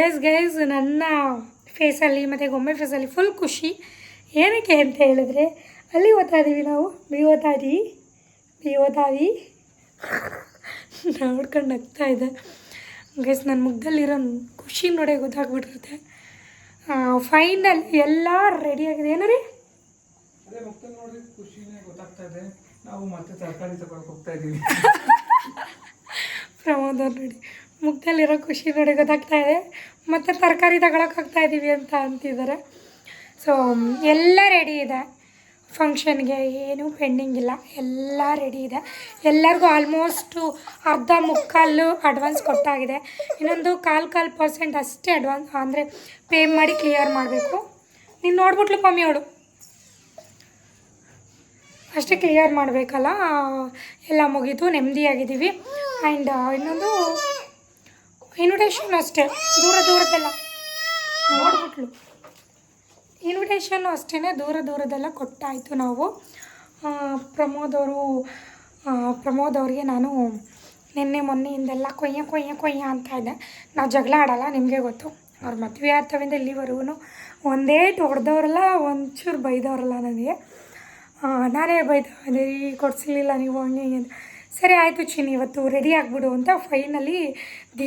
Yes guys ನನ್ನ ಫೇಸಲ್ಲಿ ಮತ್ತು ಗೊಂಬೆ ಫೇಸಲ್ಲಿ ಫುಲ್ ಖುಷಿ. ಏನಕ್ಕೆ ಅಂತ ಹೇಳಿದ್ರೆ ಅಲ್ಲಿ ಓದ್ತಾ ಇದ್ದೀವಿ ನಾವು. ಬಿ ಓದ್ತಾ ಇದ್ದೀವಿ ಬಿ ಓದ್ತಾ ಇದ್ದೀವಿ ನೋಡ್ಕೊಂಡು ನಗ್ತಾ ಇದೆ. ಗೈಸ್ ನನ್ನ ಮುಗ್ದಲ್ಲಿರೋ ಖುಷಿ ನೋಡೇ ಗೊತ್ತಾಗ್ಬಿಟ್ಟಿರುತ್ತೆ. ಫೈನಲ್ ಎಲ್ಲ ರೆಡಿಯಾಗಿದೆ ಏನು ರೀ ಖುಷಿನೇ ಗೊತ್ತಾಗ್ತಾ ಇದೆ. ನಾವು ಮತ್ತೆ ತರಕಾರಿ ತಗೊಳಕ್ ಹೋಗ್ತಾ ಇದೀವಿ. ಪ್ರಮೋದ್ ನೋಡಿ. ಮುಖದಲ್ಲಿರೋ ಖುಷಿ ನೋಡಿ ಗೊತ್ತಾಗ್ತಾ ಇದೆ. ಮತ್ತು ತರಕಾರಿ ತಗೊಳಕ್ಕೆ ಹೋಗ್ತಾ ಇದ್ದೀವಿ ಅಂತ ಅಂತಿದ್ದಾರೆ ಸೊ ಎಲ್ಲ ರೆಡಿ ಇದೆ. ಫಂಕ್ಷನ್ಗೆ ಏನೂ ಪೆಂಡಿಂಗ್ ಇಲ್ಲ. ಎಲ್ಲ ರೆಡಿ ಇದೆ. ಎಲ್ಲರಿಗೂ ಆಲ್ಮೋಸ್ಟು ಅರ್ಧ ಮುಕ್ಕಾಲು ಅಡ್ವಾನ್ಸ್ ಕೊಟ್ಟಾಗಿದೆ. ಇನ್ನೊಂದು ಕಾಲು ಕಾಲು ಪರ್ಸೆಂಟ್ ಅಷ್ಟೇ ಅಡ್ವಾನ್ಸ್ ಅಂದರೆ ಪೇ ಮಾಡಿ ಕ್ಲಿಯರ್ ಮಾಡಬೇಕು. ನೀನು ನೋಡ್ಬಿಟ್ಲು ಪಮ್ಮಿ ಅವಳು. ಅಷ್ಟೇ ಕ್ಲಿಯರ್ ಮಾಡಬೇಕಲ್ಲ? ಎಲ್ಲ ಮುಗೀತು, ನೆಮ್ಮದಿಯಾಗಿದ್ದೀವಿ. ಆ್ಯಂಡ್ ಇನ್ನೊಂದು ಇನ್ವಿಟೇಷನ್ ಅಷ್ಟೇ. ದೂರ ದೂರದೆಲ್ಲ. ನೋಡ್ಬಿಟ್ಲು. ಇನ್ವಿಟೇಷನ್ನು ಅಷ್ಟೇ ದೂರ ದೂರದೆಲ್ಲ ಕೊಟ್ಟಾಯಿತು ನಾವು. ಪ್ರಮೋದ್ ಅವರು ಪ್ರಮೋದ್ ಅವ್ರಿಗೆ ನಾನು ನಿನ್ನೆ ಮೊನ್ನೆಯಿಂದೆಲ್ಲ ಕೊಯ್ಯ ಕೊಯ್ಯ ಕೊಯ್ಯ ಅಂತ ಇದ್ದೆ. ನಾವು ಜಗಳ ಆಡಲ್ಲ, ನಿಮಗೆ ಗೊತ್ತು. ಅವ್ರ ಮದುವೆ ಆಗ್ತವಿಂದ ಇಲ್ಲಿವರೆಗೂ ಒಂದೇ ಹೊಡೆದವ್ರಲ್ಲ ಒಂಚೂರು ಬೈದವ್ರಲ್ಲ ನನಗೆ. ನಾನೇ ಬೈದ, ಅದೇ ಕೊಡಿಸ್ಲಿಲ್ಲ ನೀವು ಹಂಗೆ ಹಿಂಗೆ ಸರಿ ಆಯಿತು ಚೀನಿ ಇವತ್ತು ರೆಡಿ ಆಗಿಬಿಡು ಅಂತ ಫೈನಲಿ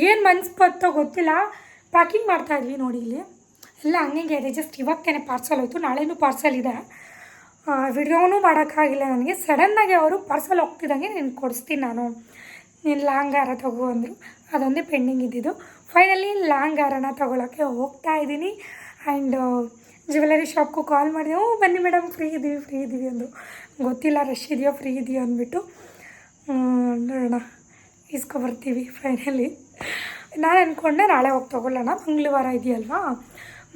ಏನು ಮನ್ಸು ಬತ್ತೋ ಗೊತ್ತಿಲ್ಲ ಪ್ಯಾಕಿಂಗ್ ಮಾಡ್ತಾಯಿದ್ವಿ ನೋಡಿ ಇಲ್ಲಿ. ಎಲ್ಲ ಹಂಗೆ ಇದೆ ಜಸ್ಟ್ ಇವತ್ತೇನೆ ಪಾರ್ಸಲ್ ಹೋಯ್ತು, ನಾಳೆನೂ ಪಾರ್ಸಲ್ ಇದೆ. ವಿಡಿಯೋನೂ ಮಾಡೋಕ್ಕಾಗಿಲ್ಲ ನನಗೆ. ಸಡನ್ನಾಗಿ ಅವರು ಪಾರ್ಸಲ್ ಹೋಗ್ತಿದ್ದಂಗೆ ನೀನು ಕೊಡಿಸ್ತೀನಿ ನಾನು. ನೀನು ಲಾಂಗ್ ಹಾರ ತಗೋ ಅಂದರು. ಅದೊಂದೇ ಪೆಂಡಿಂಗ್ ಇದ್ದಿದ್ದು. ಫೈನಲಿ ಲಾಂಗ್ ಆರನ ತೊಗೊಳಕ್ಕೆ ಹೋಗ್ತಾ ಇದ್ದೀನಿ. ಆ್ಯಂಡ್ ಜ್ಯುವೆಲರಿ ಶಾಪ್ಗೂ ಕಾಲ್ ಮಾಡಿದೆ ಹ್ಞೂ ಬನ್ನಿ ಮೇಡಮ್ ಫ್ರೀ ಇದ್ದೀವಿ ಫ್ರೀ ಇದ್ದೀವಿ ಅಂದರು. ಗೊತ್ತಿಲ್ಲ ರಶ್ ಇದೆಯೋ ಫ್ರೀ ಇದೆಯೋ ಅಂದ್ಬಿಟ್ಟು ನೋಡೋಣ ಇಸ್ಕೊಬರ್ತೀವಿ ಫೈನಲಿ ನಾನು ಅಂದ್ಕೊಂಡೆ ನಾಳೆ ಹೋಗಿ ತೊಗೊಳ್ಳೋಣ ಮಂಗಳವಾರ ಇದೆಯಲ್ವಾ?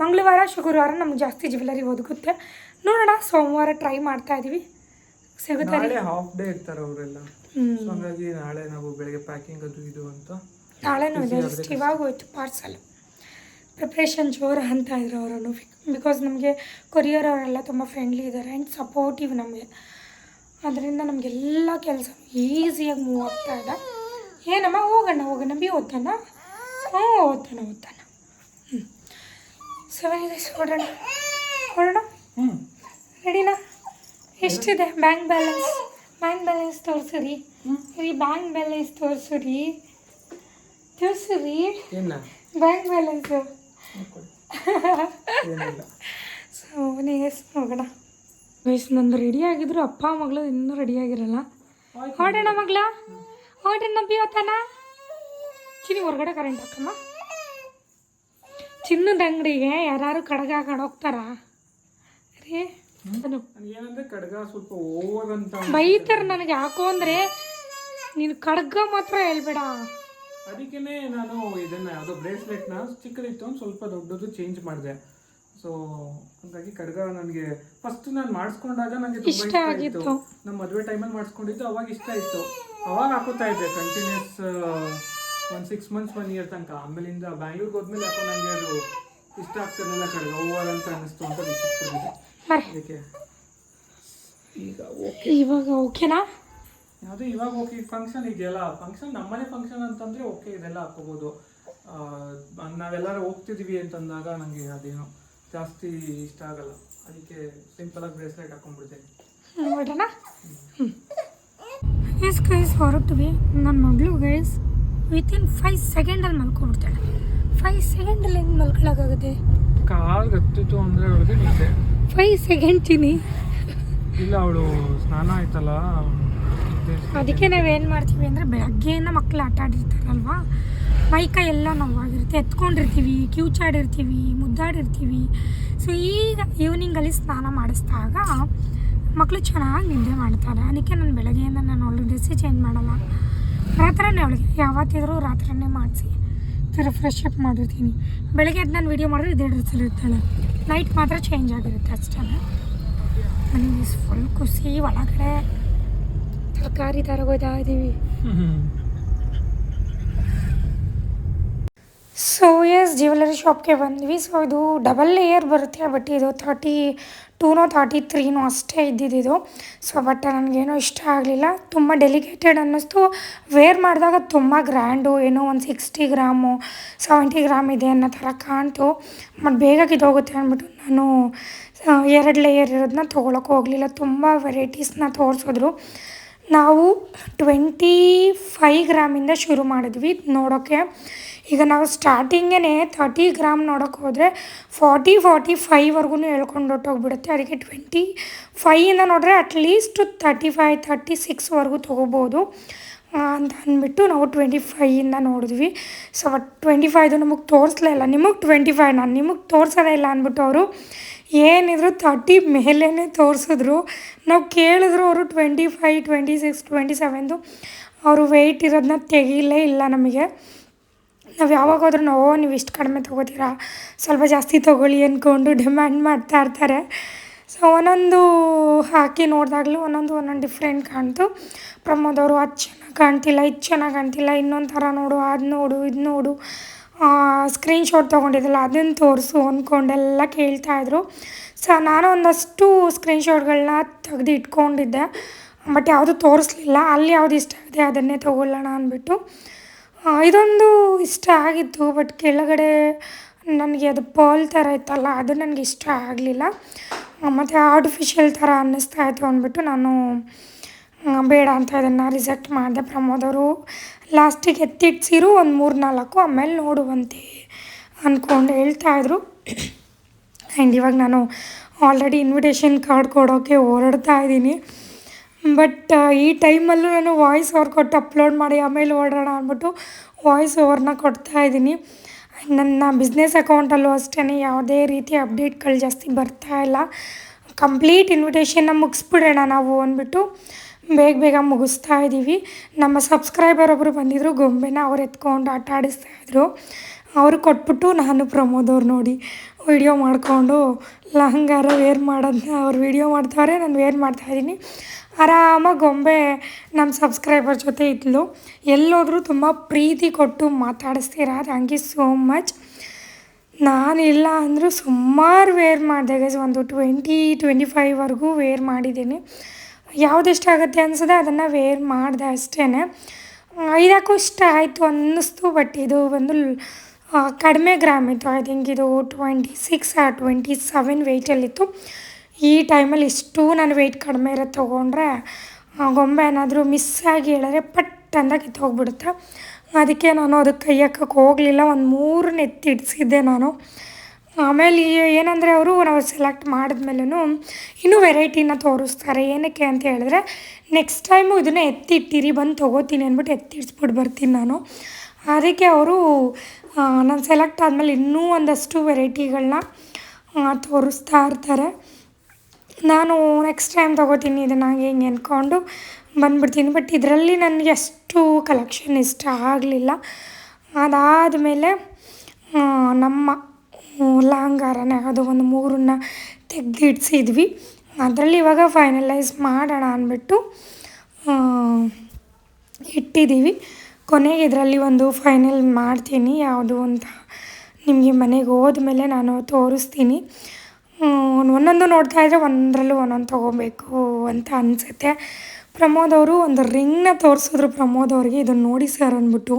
ಮಂಗಳವಾರ ಶುಕ್ರವಾರ ನಮ್ಗೆ ಜಾಸ್ತಿ ಜ್ಯುವೆಲರಿ ಒದಗುತ್ತೆ. ನೋಡೋಣ ಸೋಮವಾರ ಟ್ರೈ ಮಾಡ್ತಾ ಇದ್ದೀವಿ ಸಿಗುತ್ತೆ ನಾಳೆ ಹಾಫ್ ಡೇ ಇರ್ತಾರೆ ಅವರೆಲ್ಲ. ಹಂಗಾಗಿ ನಾಳೆ ನಾವು ಬೆಳಗ್ಗೆ ಪ್ಯಾಕಿಂಗ್ ಅದು ಇದು ಅಂತ. ನಾಳೆ ಇವಾಗ ಹೋಯ್ತು ಪಾರ್ಸಲ್ ಪ್ರಿಪ್ರೇಷನ್ ಜೋರು ಅಂತ ಇದ್ರು ಅವರನ್ನು ಬಿಕಾಸ್ ನಮಗೆ ಕೊರಿಯರ್ ಅವರೆಲ್ಲ ತುಂಬ ಫ್ರೆಂಡ್ಲಿ ಇದ್ದಾರೆ ಆ್ಯಂಡ್ ಸಪೋರ್ಟಿವ್ ನಮಗೆ. ಅದರಿಂದ ನಮಗೆಲ್ಲ ಕೆಲಸ ಈಸಿಯಾಗಿ ಮೂವ್ ಆಗ್ತಾ ಇದೆ. ಏನಮ್ಮ ಹೋಗೋಣ ಹೋಗೋಣ ಬಿ ಓದ್ತಾನ? ಹ್ಞೂ ಓದ್ತಾನ ಓದ್ತಾನ. ಹ್ಞೂ ಸೆವೆನ್ ಡೇಸ್ ಹೊರಡೋಣ ಹೊರಡೋಣ ಹ್ಞೂ ರೆಡಿನಾ ಎಷ್ಟಿದೆ? ಬ್ಯಾಂಕ್ ಬ್ಯಾಲೆನ್ಸ್ ಬ್ಯಾಂಕ್ ಬ್ಯಾಲೆನ್ಸ್ ತೋರಿಸ್ರಿ. ರೀ ಬ್ಯಾಂಕ್ ಬ್ಯಾಲೆನ್ಸ್ ತೋರಿಸ್ರಿ. ತೋರಿಸ್ರಿ. ಬ್ಯಾಂಕ್ ಬ್ಯಾಲೆನ್ಸು ಸೊ ಎಸ್ ಹೋಗೋಣ ವಯಸ್ಸು ನಂದು ರೆಡಿ ಆಗಿದ್ರು ಅಪ್ಪ ಮಗಳು ಇನ್ನೂ ರೆಡಿ ಆಗಿರಲ್ಲ. ಹೊರಡೋಣ ಮಗಳ. ಹೊರಡೋಣ ಬಿಯೋತಾನ ಚಿನ್ನಿ ಹೊರಗಡೆ ಕರೆಂಟ್ ಹಾಕಮ್ಮ. ಚಿನ್ನದ ಅಂಗಡಿಗೆ ಯಾರು ಕಡಗ ಹಾಕೊಂಡು ಹೋಗ್ತಾರ? ರೀ ಅದು ಏನಂದ್ರೆ ಕಡ್ಗ ಸ್ವಲ್ಪ ಓವರ್ ಅಂತ ಬೈತಾರೆ ನನಗೆ. ಯಾಕೋ ಅಂದರೆ ನೀನು ಕಡ್ಗ ಮಾತ್ರ ಹೇಳ್ಬೇಡ. ಅದಕ್ಕೇನೆ ನಾನು ಇದನ್ನ ಯಾವುದೋ ಬ್ರೇಸ್ಲೆಟ್ನ ಚಿಕ್ಕದಿತ್ತು ಒಂದು ಸ್ವಲ್ಪ ದೊಡ್ಡದು ಚೇಂಜ್ ಮಾಡಿದೆ. ಸೊ ಹಾಗಾಗಿ ಕಡ್ಗ ನನಗೆ ಫಸ್ಟ್ ನಾನು ಮಾಡಿಸ್ಕೊಂಡಾಗ ನನಗೆ ತುಂಬಾ ಇಷ್ಟ ಆಗಿತ್ತು. ನಮ್ಮ ಮದುವೆ ಟೈಮಲ್ಲಿ ಮಾಡಿಸ್ಕೊಂಡಿದ್ದು ಅವಾಗ ಇಷ್ಟ ಇತ್ತು. ಅವಾಗ ಹಾಕೋತಾ ಇದ್ದೆ ಕಂಟಿನ್ಯೂಸ್ ಒಂದು ಸಿಕ್ಸ್ ಮಂತ್ಸ್ ಒನ್ ಇಯರ್ ತನಕ. ಆಮೇಲಿಂದ ಬ್ಯಾಂಗ್ಳೂರ್ಗೆ ಹೋದ್ಮೇಲೆ ಯಾಕೋ ನನಗೆ ಅದು ಇಷ್ಟ ಆಗ್ತಿರಲಿಲ್ಲ ಕಡ್ಗ ಓವರ್ ಅಂತ ಅನ್ನಿಸ್ತು ಅಂತ ಅದಕ್ಕೆ ಈಗ ಓಕೆ ಇವಾಗ ಓಕೆನಾ ಅದು ಇವಾಗ ಓಕೆ ಫಂಕ್ಷನ್ ಇದೆಯಲ್ಲ? ಫಂಕ್ಷನ್ ನಮ್ಮನೆ ಫಂಕ್ಷನ್ ಅಂತಂದ್ರೆ ಓಕೆ ಇದೆಲ್ಲ ಹಾಕೋಬಹುದು ನಾವೆಲ್ಲರೂ ಹೋಗ್ತಿದೀವಿ ಅಂತಂದಾಗ ನನಗೆ ಅದೇನು ಜಾಸ್ತಿ ಇಷ್ಟ ಆಗಲ್ಲ. ಅದಕ್ಕೆ ಸಿಂಪಲ್ ಆಗಿ ಬ್ರೇಸ್ಲೆಟ್ ಹಾಕೊಂಡ್ಬಿಡ್ತೇನೆ. ನೋಡೋಣ ಎಸ್ ಗೈಸ್ ಹೊರಟ್ವಿ. ನನ್ನ ಮಗಳು ಗೈಸ್ ವಿತಿನ್ ಫೈವ್ ಸೆಕೆಂಡಲ್ಲಿ ಮಲ್ಕೊಬಿಡ್ತಾಳೆ ಫೈವ್ ಸೆಕೆಂಡಲ್ಲಿ ಹೆಂಗೆ ಮಲ್ಕೊಳ್ಳೋಕ್ಕಾಗುತ್ತೆ ಕಾಲು ಗತ್ತಿತ್ತು ಅಂದರೆ ಅವಳಿಗೆ ನಿದ್ದೆ. ಫೈವ್ ಸೆಕೆಂಡ್ ತಿನಿ ಇಲ್ಲ ಅವಳು ಸ್ನಾನ ಆಯ್ತಲ್ಲ ಅದಕ್ಕೆ ನಾವೇನು ಮಾಡ್ತೀವಿ ಅಂದರೆ ಬೆಳಗ್ಗೆಯಿಂದ ಮಕ್ಕಳು ಆಟ ಆಡಿರ್ತಾರಲ್ವಾ? ಮೈಕೈ ಎಲ್ಲ ನೋವಾಗಿರುತ್ತೆ. ಎತ್ಕೊಂಡಿರ್ತೀವಿ ಕಿವುಚಾಡಿರ್ತೀವಿ ಮುದ್ದಾಡಿರ್ತೀವಿ. ಸೊ ಈಗ ಈವ್ನಿಂಗಲ್ಲಿ ಸ್ನಾನ ಮಾಡಿಸಿದಾಗ ಮಕ್ಕಳು ಚೆನ್ನಾಗಿ ನಿದ್ದೆ ಮಾಡ್ತಾರೆ. ಅದಕ್ಕೆ ನಾನು ಬೆಳಗ್ಗೆಯಿಂದ ನಾನು ಒಳ್ಳೆ ಡ್ರೆಸ್ಸೇ ಚೇಂಜ್ ಮಾಡಲ್ಲ. ರಾತ್ರನೇ ಅವಳಿಗೆ, ಯಾವತ್ತಿದ್ರೂ ರಾತ್ರನೇ ಮಾಡಿಸಿ ಥರ ಫ್ರೆಶ್ ಅಪ್ ಮಾಡಿರ್ತೀನಿ. ಬೆಳಗ್ಗೆ ಅದು ನಾನು ವೀಡಿಯೋ ಮಾಡಿದ್ರೆ ಇದೇ ಡ್ರೆಸ್ಸಲ್ಲಿ ಇರ್ತಾಳೆ. ನೈಟ್ ಮಾತ್ರ ಚೇಂಜ್ ಆಗಿರುತ್ತೆ ಅಷ್ಟೇ ನನಗೆ ಫುಲ್ ಖುಷಿ ಒಳಗಡೆ. ತರಕಾರಿ ತರಗೋಯ್ತಾ ಇದ್ದೀವಿ ಸೊ ಎಸ್ ಜ್ಯುವೆಲರಿ ಶಾಪ್ಗೆ ಬಂದ್ವಿ. ಸೊ ಇದು ಡಬಲ್ ಲೇಯರ್ ಬರುತ್ತೆ ಬಟ್ ಇದು ಥರ್ಟಿ ಟೂನೋ ಥರ್ಟಿ ತ್ರೀನೋ ಅಷ್ಟೇ ಇದ್ದಿದ್ದು ಸೊ ಬಟ್ ನನಗೇನೋ ಇಷ್ಟ ಆಗಲಿಲ್ಲ. ತುಂಬ ಡೆಲಿಕೇಟೆಡ್ ಅನ್ನಿಸ್ತು. ವೇರ್ ಮಾಡಿದಾಗ ತುಂಬ ಗ್ರ್ಯಾಂಡು ಏನೋ ಒಂದು ಸಿಕ್ಸ್ಟಿ ಗ್ರಾಮು ಸೆವೆಂಟಿ ಗ್ರಾಮ್ ಇದೆ ಅನ್ನೋ ಥರ ಕಾಣ್ತು. ಮತ್ತು ಬೇಗ ಕಿದೋಗುತ್ತೆ ಅಂದ್ಬಿಟ್ಟು ನಾನು ಎರಡು ಲೇಯರ್ ಇರೋದನ್ನ ತೊಗೊಳಕ್ಕೆ ಹೋಗಲಿಲ್ಲ. ತುಂಬ ವೆರೈಟೀಸ್ನ ತೋರಿಸಿದ್ರು. ನಾವು ಟ್ವೆಂಟಿ ಫೈ ಗ್ರಾಮಿಂದ ಶುರು ಮಾಡಿದ್ವಿ. ನೋಡೋಕ್ಕೆ ಈಗ ನಾವು ಸ್ಟಾರ್ಟಿಂಗೇ ತರ್ಟಿ ಗ್ರಾಮ್ ನೋಡೋಕ್ಕೆ ಹೋದರೆ ಫಾರ್ಟಿ ಫಾರ್ಟಿ ಫೈವ್ವರೆಗೂ ಹೇಳ್ಕೊಂಡು ಹೊಟ್ಟೋಗ್ಬಿಡುತ್ತೆ ಅದಕ್ಕೆ ಟ್ವೆಂಟಿ ಫೈಯಿಂದ ನೋಡಿದ್ರೆ at least thirty five thirty ಸಿಕ್ಸ್ವರೆಗೂ ತೊಗೋಬೋದು. ಅಂತ ಅಂದ್ಬಿಟ್ಟು ನಾವು ಟ್ವೆಂಟಿ ಫೈಯಿಂದ ನೋಡಿದ್ವಿ. ಸೊ ಟ್ವೆಂಟಿ ಫೈದು ನಮಗೆ ತೋರಿಸ್ಲೇ ಇಲ್ಲ. ನಿಮಗೆ ಟ್ವೆಂಟಿ ಫೈವ್ ನಾನು ನಿಮಗೆ ತೋರಿಸೋದೇ ಇಲ್ಲ ಅಂದ್ಬಿಟ್ಟು ಅವರು ಏನಿದ್ರು ತರ್ಟಿ ಮೇಲೇ ತೋರಿಸಿದ್ರು. ನಾವು ಕೇಳಿದ್ರು ಅವರು twenty five twenty six twenty ಸೆವೆನ್ದು ಅವರು ವೆಯ್ಟ್ ಇರೋದನ್ನ ತೆಗಿಲೇ ಇಲ್ಲ ನಮಗೆ. ನಾವು ಯಾವಾಗ ಹೋದ್ರೂ ಓ, ನೀವು ಇಷ್ಟು ಕಡಿಮೆ ತೊಗೋತೀರಾ? ಸ್ವಲ್ಪ ಜಾಸ್ತಿ ತೊಗೊಳ್ಳಿ ಅಂದ್ಕೊಂಡು ಡಿಮ್ಯಾಂಡ್ ಮಾಡ್ತಾ ಇರ್ತಾರೆ. ಸೊ ಒಂದೊಂದು ಹಾಕಿ ನೋಡಿದಾಗಲೂ ಒಂದೊಂದು ಒಂದೊಂದು ಡಿಫ್ರೆಂಟ್ ಕಾಣ್ತು. ಪ್ರಮೋದ್ ಅವರು ಅದು ಚೆನ್ನಾಗಿ ಕಾಣ್ತಿಲ್ಲ, ಇದು ಚೆನ್ನಾಗಿ ಕಾಣ್ತಿಲ್ಲ, ಇನ್ನೊಂದು ಥರ ನೋಡು, ಅದು ನೋಡು, ಇದು ನೋಡು. ಸ್ಕ್ರೀನ್ ಶಾಟ್ ತೊಗೊಂಡಿದ್ದಲ್ಲ ಅದನ್ನು ತೋರಿಸು ಅಂದ್ಕೊಂಡೆಲ್ಲ ಕೇಳ್ತಾಯಿದ್ರು ಸೊ ನಾನು ಒಂದಷ್ಟು ಸ್ಕ್ರೀನ್ಶಾಟ್ಗಳನ್ನ ತೆಗೆದು ಇಟ್ಕೊಂಡಿದ್ದೆ ಬಟ್ ಯಾವುದು ತೋರಿಸ್ಲಿಲ್ಲ. ಅಲ್ಲಿ ಯಾವುದು ಇಷ್ಟ ಆಗಿದೆ ಅದನ್ನೇ ತೊಗೊಳ್ಳೋಣ ಅಂದ್ಬಿಟ್ಟು. ಇದೊಂದು ಇಷ್ಟ ಆಗಿತ್ತು ಬಟ್ ಕೆಳಗಡೆ ನನಗೆ ಅದು ಪರ್ಲ್ ಥರ ಇತ್ತಲ್ಲ, ಅದು ನನಗೆ ಇಷ್ಟ ಆಗಲಿಲ್ಲ. ಮತ್ತು ಆರ್ಟಿಫಿಷಿಯಲ್ ಥರ ಅನ್ನಿಸ್ತಾ ಇತ್ತು ಅಂದ್ಬಿಟ್ಟು ನಾನು ಬೇಡ ಅಂತ ಇದನ್ನು ರಿಜೆಕ್ಟ್ ಮಾಡಿದೆ ಪ್ರಮೋದ್ ಅವರು. ಲಾಸ್ಟಿಗೆ ಎತ್ತಿಟ್ಸಿರು, ಒಂದು ಮೂರು ನಾಲ್ಕು, ಆಮೇಲೆ ನೋಡುವಂತೆ ಅಂದ್ಕೊಂಡು ಹೇಳ್ತಾಯಿದ್ರು ಆ್ಯಂಡ್ ಇವಾಗ ನಾನು ಆಲ್ರೆಡಿ ಇನ್ವಿಟೇಷನ್ ಕಾರ್ಡ್ ಕೊಡೋಕ್ಕೆ ಓಡಾಡ್ತಾ ಇದ್ದೀನಿ. ಬಟ್ ಈ ಟೈಮಲ್ಲೂ ನಾನು ವಾಯ್ಸ್ ಓವರ್ ಕೊಟ್ಟು ಅಪ್ಲೋಡ್ ಮಾಡಿ, ಆಮೇಲೆ ಓಡೋಣ ಅಂದ್ಬಿಟ್ಟು ವಾಯ್ಸ್ ಓವರ್ನ ಕೊಡ್ತಾ ಇದ್ದೀನಿ. ನನ್ನ ಬಿಸ್ನೆಸ್ ಅಕೌಂಟಲ್ಲೂ ಅಷ್ಟೇ ಯಾವುದೇ ರೀತಿ ಅಪ್ಡೇಟ್ಗಳು ಜಾಸ್ತಿ ಬರ್ತಾ ಇಲ್ಲ. ಕಂಪ್ಲೀಟ್ ಇನ್ವಿಟೇಷನ್ನ ಮುಗಿಸ್ಬಿಡೋಣ ನಾವು ಅಂದ್ಬಿಟ್ಟು ಬೇಗ ಬೇಗ ಮುಗಿಸ್ತಾ ಇದ್ದೀವಿ. ನಮ್ಮ ಸಬ್ಸ್ಕ್ರೈಬರ್ ಒಬ್ಬರು ಬಂದಿದ್ದರು ಗೊಂಬೆನ ಅವ್ರು ಎತ್ಕೊಂಡು ಆಟ ಆಡಿಸ್ತಾ ಇದ್ರು. ಅವರು ಕೊಟ್ಬಿಟ್ಟು ನಾನು ಪ್ರಮೋದ್ ಅವ್ರು ನೋಡಿ ವಿಡಿಯೋ ಮಾಡಿಕೊಂಡು ಲಹಂಗಾರ ವೇರ್ ಮಾಡೋದನ್ನ ಅವ್ರು ವಿಡಿಯೋ ಮಾಡ್ತಾವ್ರೆ, ನಾನು ವೇರ್ ಮಾಡ್ತಾಯಿದ್ದೀನಿ ಆರಾಮಾಗಿ ಗೊಂಬೆ ನಮ್ಮ ಸಬ್ಸ್ಕ್ರೈಬರ್ ಜೊತೆ ಇದ್ಲು. ಎಲ್ಲೋದ್ರೂ ತುಂಬ ಪ್ರೀತಿ ಕೊಟ್ಟು ಮಾತಾಡಿಸ್ತೀರಾ ಥ್ಯಾಂಕ್ ಯು ಸೋ ಮಚ್ ನಾನಿಲ್ಲ ಅಂದರೂ ಸುಮಾರು ವೇರ್ ಮಾಡಿದೆ ಗೈಸ್ ಒಂದು ಟ್ವೆಂಟಿ ಟ್ವೆಂಟಿ ಫೈವ್ವರೆಗೂ ವೇರ್ ಮಾಡಿದ್ದೀನಿ. ಯಾವ್ದು ಇಷ್ಟ ಆಗುತ್ತೆ ಅನ್ಸದೆ ಅದನ್ನು ವೇರ್ ಮಾಡಿದೆ ಅಷ್ಟೇ ಇದಕ್ಕೂ ಇಷ್ಟ ಆಯಿತು ಅನ್ನಿಸ್ತು ಬಟ್ ಇದು ಒಂದು ಕಡಿಮೆ ಗ್ರಾಮ್ ಇತ್ತು. ಐ ಥಿಂಕ್ ಇದು ಟ್ವೆಂಟಿ ಸಿಕ್ಸ್ ಆ ಟ್ವೆಂಟಿ ಸೆವೆನ್ ವೆಯ್ಟಲ್ಲಿತ್ತು ಈ ಟೈಮಲ್ಲಿ ಇಷ್ಟು ನಾನು ವೆಯ್ಟ್ ಕಡಿಮೆ ಇರೋದು ತೊಗೊಂಡ್ರೆ ಗೊಂಬೆ ಏನಾದರೂ ಮಿಸ್ ಆಗಿ ಹೇಳಿದ್ರೆ ಪಟ್ ಅಂದ ಕಿತ್ತೋಗ್ಬಿಡುತ್ತೆ ಅದಕ್ಕೆ ನಾನು ಅದಕ್ಕೆ ಕೈ ಹಾಕಕ್ಕೆ ಹೋಗಲಿಲ್ಲ, ಒಂದು ಮೂರನ್ನ ಎತ್ತಿಡ್ಸಿದ್ದೆ ನಾನು. ಆಮೇಲೆ ಏನಂದರೆ ಅವರು ನಾವು ಸೆಲೆಕ್ಟ್ ಮಾಡಿದ್ಮೇಲೂ ಇನ್ನೂ ವೆರೈಟಿನ ತೋರಿಸ್ತಾರೆ. ಏನಕ್ಕೆ ಅಂತ ಹೇಳಿದ್ರೆ ನೆಕ್ಸ್ಟ್ ಟೈಮು ಇದನ್ನು ಎತ್ತಿಟ್ಟಿರಿ, ಬಂದು ತೊಗೋತೀನಿ ಅಂದ್ಬಿಟ್ಟು ಎತ್ತಿಡ್ಸ್ಬಿಟ್ಟು ಬರ್ತೀನಿ ನಾನು. ಅದಕ್ಕೆ ಅವರು ನಾನು ಸೆಲೆಕ್ಟ್ ಆದಮೇಲೆ ಇನ್ನೂ ಒಂದಷ್ಟು ವೆರೈಟಿಗಳನ್ನ ತೋರಿಸ್ತಾ ಇರ್ತಾರೆ. ನಾನು ನೆಕ್ಸ್ಟ್ ಟೈಮ್ ತೊಗೋತೀನಿ ಇದನ್ನು ಹಿಂಗೆ ಅಂದ್ಕೊಂಡು ಬಂದ್ಬಿಡ್ತೀನಿ. ಬಟ್ ಇದರಲ್ಲಿ ನನಗೆ ಅಷ್ಟು ಕಲೆಕ್ಷನ್ ಇಷ್ಟ ಆಗಲಿಲ್ಲ. ಅದಾದಮೇಲೆ ನಮ್ಮ ಲಾಂಗಾರನೇ ಅದು ಒಂದು ಮೂರನ್ನ ತೆಗೆದಿಡ್ಸಿದ್ವಿ. ಅದರಲ್ಲಿ ಇವಾಗ ಫೈನಲೈಸ್ ಮಾಡೋಣ ಅಂದ್ಬಿಟ್ಟು ಇಟ್ಟಿದ್ದೀವಿ. ಕೊನೆಗೆ ಇದರಲ್ಲಿ ಒಂದು ಫೈನಲ್ ಮಾಡ್ತೀನಿ. ಯಾವುದು ಅಂತ ನಿಮಗೆ ಮನೆಗೆ ಹೋದ್ಮೇಲೆ ನಾನು ತೋರಿಸ್ತೀನಿ. ಒಂದೊಂದು ನೋಡ್ತಾ ಇದ್ದರೆ ಒಂದರಲ್ಲೂ ಒಂದೊಂದು ತೊಗೋಬೇಕು ಅಂತ ಅನಿಸುತ್ತೆ. ಪ್ರಮೋದ್ ಅವರು ಒಂದು ರಿಂಗ್ನ ತೋರಿಸಿದ್ರು ಪ್ರಮೋದ್ ಅವ್ರಿಗೆ, ಇದನ್ನು ನೋಡಿ ಸರ್ ಅಂದ್ಬಿಟ್ಟು.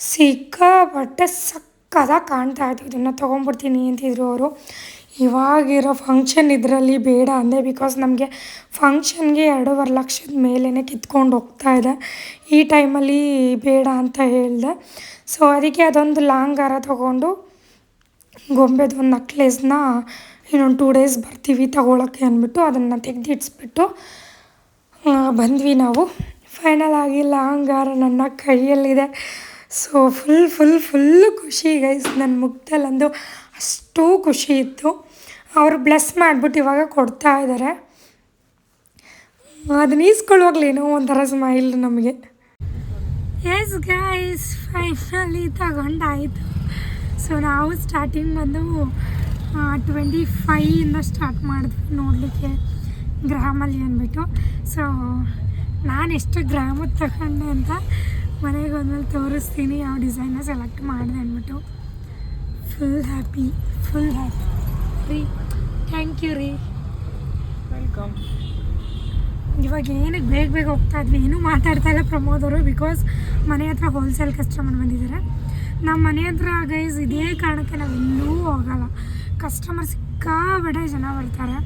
ಸಿಕ್ಕಾಪಟ್ಟೆ ಸಕ್ಕದಾಗಿ ಕಾಣ್ತಾ ಇತ್ತು ಇದನ್ನು ತೊಗೊಂಡ್ಬಿಡ್ತೀನಿ ಅಂತಿದ್ರು ಅವರು. ಇವಾಗಿರೋ ಫಂಕ್ಷನ್ ಇದರಲ್ಲಿ ಬೇಡ ಅಂದೆ ಬಿಕಾಸ್ ನಮಗೆ ಫಂಕ್ಷನ್ಗೆ ಎರಡೂವರೆ ಲಕ್ಷದ ಮೇಲೇ ಕಿತ್ಕೊಂಡು ಹೋಗ್ತಾ ಇದೆ. ಈ ಟೈಮಲ್ಲಿ ಬೇಡ ಅಂತ ಹೇಳಿದೆ. ಸೊ ಅದಕ್ಕೆ ಅದೊಂದು ಲಾಂಗ್ ಹಾರ ತೊಗೊಂಡು ಗೊಂಬೆದು ಒಂದು ನಕ್ಲೇಸ್ನ ಇನ್ನೊಂದು ಟೂ ಡೇಸ್ ಬರ್ತೀವಿ ತಗೊಳಕ್ಕೆ ಅಂದ್ಬಿಟ್ಟು ಅದನ್ನು ತೆಗೆದಿಡ್ಸ್ಬಿಟ್ಟು ಬಂದ್ವಿ ನಾವು. ಫೈನಲ್ ಆಗಿ ಲಾಂಗ್ ಹಾರ ನನ್ನ ಕೈಯಲ್ಲಿದೆ. ಸೊ ಫುಲ್ ಫುಲ್ ಫುಲ್ಲು ಖುಷಿ ಗೈಸ್ ನನ್ನ ಮುಖದಲ್ಲಂದು ಅಷ್ಟು ಖುಷಿ ಇತ್ತು. ಅವರು ಬ್ಲೆಸ್ ಮಾಡಿಬಿಟ್ಟು ಇವಾಗ ಕೊಡ್ತಾ ಇದ್ದಾರೆ ಅದನ್ನ ಈಸ್ಕೊಳ್ಳುವಾಗಲೇನೋ ಒಂಥರ ಸ್ಮೈಲ್ ನಮಗೆ. ಎಸ್ ಗೈಸ್ ಫೈನಲಿ ತಗೊಂಡಾಯಿತು. ಸೊ ನಾವು ಸ್ಟಾರ್ಟಿಂಗ್ ಬಂದು ಟ್ವೆಂಟಿ ಫೈಯಿಂದ ಸ್ಟಾರ್ಟ್ ಮಾಡಿದ್ವಿ ನೋಡಲಿಕ್ಕೆ ಗ್ರಾಮಲ್ಲಿ ಅಂದ್ಬಿಟ್ಟು. ಸೊ ನಾನು ಎಷ್ಟು ಗ್ರಾಮದ ತಗೊಂಡೆ ಅಂತ ಮನೆಗೆ ಹೋದ್ಮೇಲೆ ತೋರಿಸ್ತೀನಿ ಯಾವ ಡಿಸೈನ್ನ ಸೆಲೆಕ್ಟ್ ಮಾಡಿದೆ ಅಂದ್ಬಿಟ್ಟು. ಫುಲ್ ಹ್ಯಾಪಿ ಫುಲ್ ಹ್ಯಾಪಿ ರೀ ಥ್ಯಾಂಕ್ ಯು ರೀ. ವೆಲ್ಕಮ್ ಇವಾಗ ಏನಕ್ಕೆ ಬೇಗ ಬೇಗ ಹೋಗ್ತಾ ಇದ್ವಿ? ಏನೂ ಮಾತಾಡ್ತಾ ಇಲ್ಲ ಪ್ರಮೋದ್ ಅವರು ಬಿಕಾಸ್ ಮನೆ ಹತ್ರ ಹೋಲ್ಸೇಲ್ ಕಸ್ಟಮರ್ ಬಂದಿದ್ದಾರೆ. ನಮ್ಮ ಮನೆ ಹತ್ರ ಗೈಸ್ ಇದೇ ಕಾರಣಕ್ಕೆ ನಾವು ಎಲ್ಲೂ ಹೋಗಲ್ಲ. ಕಸ್ಟಮರ್ ಸಿಕ್ಕಾಬಡೆ ಜನ ಬರ್ತಾರೆ.